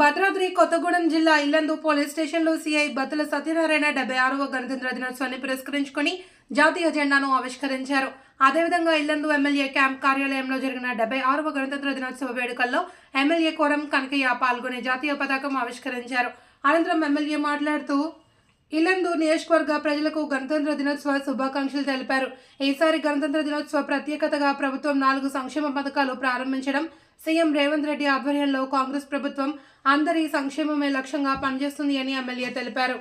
భద్రాద్రి కొత్తగూడెం జిల్లా ఇల్లందు పోలీస్ స్టేషన్లో సీఐ బతుల సత్యనారాయణ డెబ్బై ఆరవ గణతంత్ర దినోత్సవాన్ని పురస్కరించుకొని జాతీయ జెండాను ఆవిష్కరించారు. అదేవిధంగా ఇల్లందు ఎమ్మెల్యే క్యాంప్ కార్యాలయంలో జరిగిన డెబ్బై ఆరవ గణతంత్ర దినోత్సవ వేడుకల్లో ఎమ్మెల్యే కోరం కనకయ్య పాల్గొని జాతీయ పతాకం ఆవిష్కరించారు. అనంతరం ఎమ్మెల్యే మాట్లాడుతూ ఇల్లందు నియోజకవర్గ ప్రజలకు గణతంత్ర దినోత్సవ శుభాకాంక్షలు తెలిపారు. ఈసారి గణతంత్ర దినోత్సవ ప్రత్యేకతగా ప్రభుత్వం నాలుగు సంక్షేమ పథకాలు ప్రారంభించడం సీఎం రేవంత్ రెడ్డి ఆధ్వర్యంలో కాంగ్రెస్ ప్రభుత్వం అందరి సంక్షేమమే లక్ష్యంగా పనిచేస్తుంది అని ఎమ్మెల్యే తెలిపారు.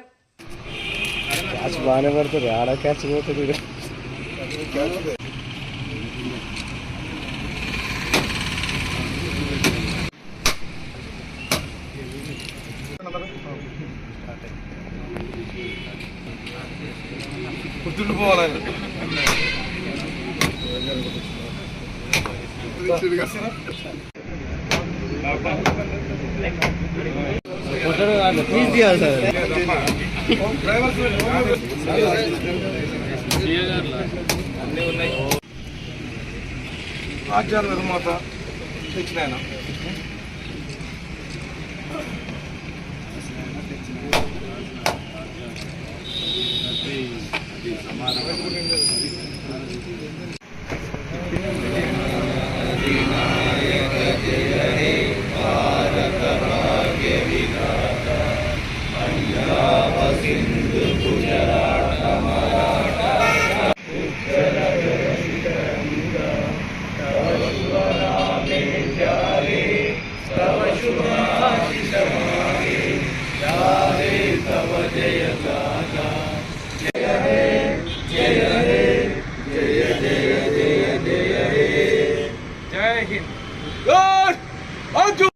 గుర్తుండిపోవాలి తీసి తీయాలి సార్ నిర్మాత తెచ్చిన ఆయన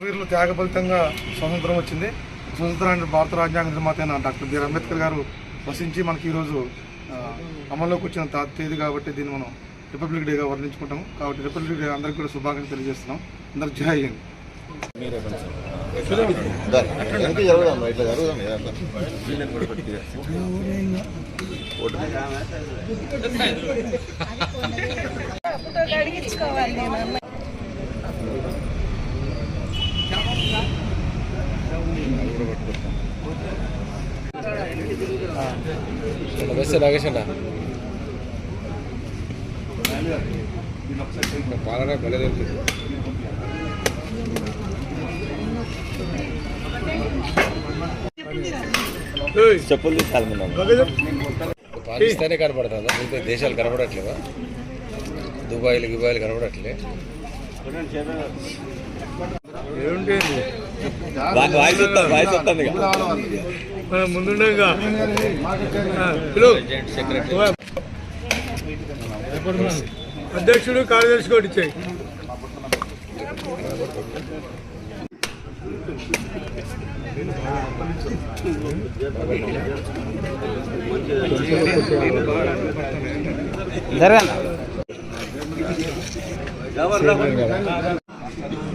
వీరులు త్యాగ ఫలితంగా స్వతంత్రం వచ్చింది స్వతంత్రాన్ని భారత రాజ్యాంగ నిర్మాత అయిన డాక్టర్ బిఆర్ అంబేద్కర్ గారు వసించి మనకి ఈరోజు అమల్లోకి వచ్చిన తేదీ కాబట్టి దీన్ని మనం రిపబ్లిక్ డేగా వర్ణించుకుంటాం కాబట్టి రిపబ్లిక్ డే అందరికీ కూడా శుభాకాంక్షలు తెలియజేస్తున్నాం. అందరు జై హింద్. అడిగించుకోవాలి ఏదన్నా వస్తే నాగేశన్న పాలన భలే చెప్పులు తీసాలి మనం పాకిస్తానే కనపడుతుందా? మిగతా దేశాలు కనపడట్లేవా? దుబాయ్లు గిబాయ్లు కనపడట్లే. వాయిస్ వస్తుంది వాయిస్ వస్తుంది ఇక. ముందుండగా అధ్యక్షుడు కార్యదర్శి కూడా ఇచ్చాయి.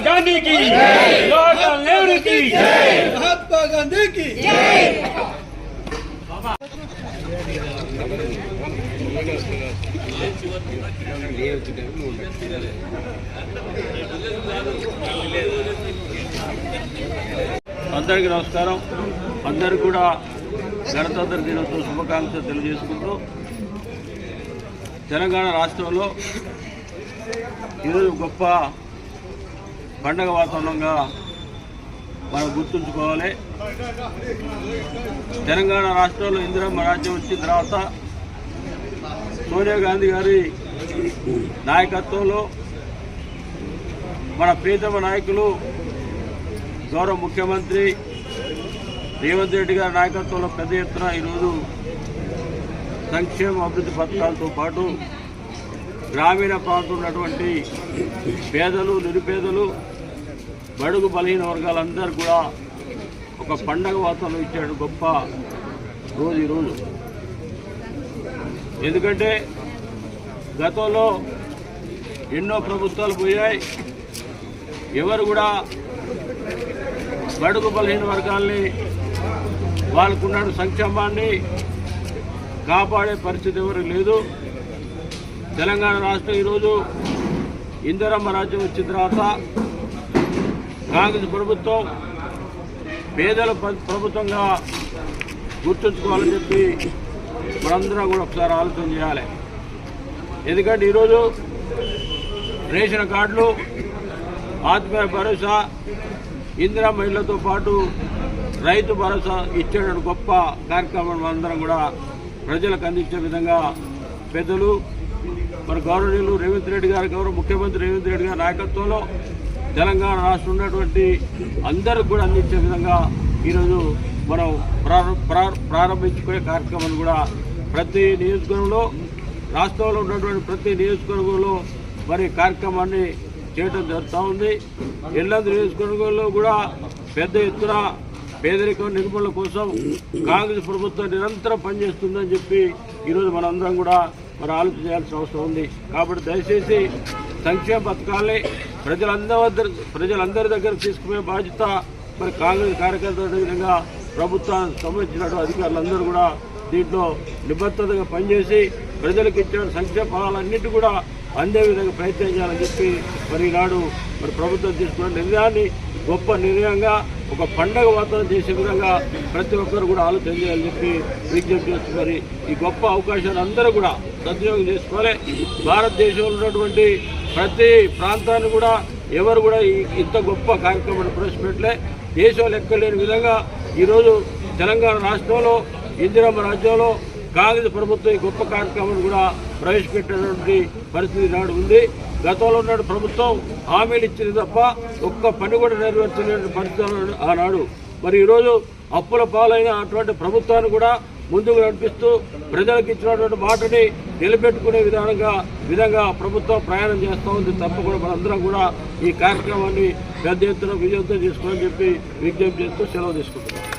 గాంధీ కి జవహర్లాల్ నెహ్రూ కి మహాత్మా గాంధీ కి అందరికీ నమస్కారం. అందరు కూడా గణతంత్ర దినోత్సవ శుభాకాంక్షలు తెలియజేసుకుంటూ తెలంగాణ రాష్ట్రంలో ఈరోజు గొప్ప పండగ వాతావరణంగా మనం గుర్తుంచుకోవాలి. తెలంగాణ రాష్ట్రంలో ఇందిరమ్మ రాజ్యం వచ్చిన తర్వాత సోనియా గాంధీ గారి నాయకత్వంలో మన ప్రీతమ నాయకులు గౌరవ ముఖ్యమంత్రి రేవంత్ రెడ్డి గారి నాయకత్వంలో పెద్ద ఎత్తున ఈరోజు సంక్షేమ అభివృద్ధి పథకాలతో పాటు గ్రామీణ ప్రాంతంలో ఉన్నటువంటి పేదలు నిరుపేదలు బడుగు బలహీన వర్గాలందరూ కూడా ఒక పండగ వాతావరణం ఇచ్చాడు గొప్ప రోజు ఈరోజు ఎందుకంటే గతంలో ఎన్నో ప్రభుత్వాలు పోయాయి. ఎవరు కూడా బడుగు బలహీన వర్గాల్ని వాళ్ళకున్న సంక్షేమాన్ని కాపాడే పరిస్థితి ఎవరు లేదు. తెలంగాణ రాష్ట్రం ఈరోజు ఇందిరమ్మ రాజ్యం వచ్చిన తర్వాత కాంగ్రెస్ ప్రభుత్వం పేదల ప్రభుత్వంగా గుర్తుంచుకోవాలని చెప్పి మనందరం కూడా ఒకసారి ఆలోచన చేయాలి. ఎందుకంటే ఈరోజు రేషన్ కార్డులు ఆత్మీయ భరోసా ఇందిరా మహిళలతో పాటు రైతు భరోసా ఇచ్చే గొప్ప కార్యక్రమం అందరం కూడా ప్రజలకు అందించే విధంగా పెద్దలు మన గౌరవనీయులు రేవంత్ రెడ్డి గారు గౌరవ ముఖ్యమంత్రి రేవంత్ రెడ్డి గారి నాయకత్వంలో తెలంగాణ రాష్ట్రం ఉన్నటువంటి అందరికి కూడా అందించే విధంగా ఈరోజు మనం ప్రారం- ప్రారంభించుకునే కార్యక్రమాన్ని కూడా ప్రతి నియోజకవర్గంలో రాష్ట్రంలో ఉన్నటువంటి ప్రతి నియోజకవర్గంలో మరి కార్యక్రమాన్ని చేయడం జరుగుతూ ఉంది. ఎల్లందు నియోజకవర్గంలో కూడా పెద్ద ఎత్తున పేదరికం నిర్మూలన కోసం కాంగ్రెస్ ప్రభుత్వం నిరంతరం పనిచేస్తుందని చెప్పి ఈరోజు మనందరం కూడా మరి ఆలోచన చేయాల్సిన అవసరం ఉంది. కాబట్టి దయచేసి సంక్షేమ పథకాల్ని ప్రజలందరి ప్రజలందరి దగ్గర తీసుకునే బాధ్యత మరి కాంగ్రెస్ కార్యకర్తల విధంగా ప్రభుత్వానికి సంబంధించినటువంటి అధికారులందరూ కూడా దీంట్లో నిబద్ధతగా పనిచేసి ప్రజలకు ఇచ్చిన సంక్షేమ ఫలాలన్నిటి కూడా అందే విధంగా ప్రయత్నం చేయాలని చెప్పి మరి ఈనాడు మరి ప్రభుత్వం తీసుకున్న నిర్ణయాన్ని గొప్ప నిర్ణయంగా ఒక పండగ వాతావరణం చేసే విధంగా ప్రతి ఒక్కరు కూడా ఆలోచన చేయాలని చెప్పి విజ్ఞప్తి చేస్తున్నారు. మరి ఈ గొప్ప అవకాశాలు అందరూ కూడా సద్వినియోగం చేసుకోవాలి. భారతదేశంలో ఉన్నటువంటి ప్రతి ప్రాంతాన్ని కూడా ఎవరు కూడా ఇంత గొప్ప కార్యక్రమాన్ని ప్రవేశపెట్టలే. దేశం లెక్కలేని విధంగా ఈరోజు తెలంగాణ రాష్ట్రంలో ఇందిరమ్మ రాజ్యంలో కాంగ్రెస్ ప్రభుత్వం ఈ గొప్ప కార్యక్రమాన్ని కూడా ప్రవేశపెట్టినటువంటి పరిస్థితి నాడు ఉంది. గతంలో ఉన్న ప్రభుత్వం హామీలు ఇచ్చింది తప్ప ఒక్క పని కూడా నెరవేర్చలేని పరిస్థితులు ఆనాడు. మరి ఈరోజు అప్పుల పాలైన అటువంటి ప్రభుత్వాన్ని కూడా ముందుకు నడిపిస్తూ ప్రజలకు ఇచ్చినటువంటి మాటని నిలబెట్టుకునే విధానంగా విధంగా ప్రభుత్వం ప్రయాణం చేస్తూ ఉంది. తప్పకుండా మనందరం కూడా ఈ కార్యక్రమాన్ని పెద్ద ఎత్తున విజయంతో చేసుకోవాలని చెప్పి విజ్ఞప్తి చేస్తూ సెలవు తీసుకుంటున్నాం.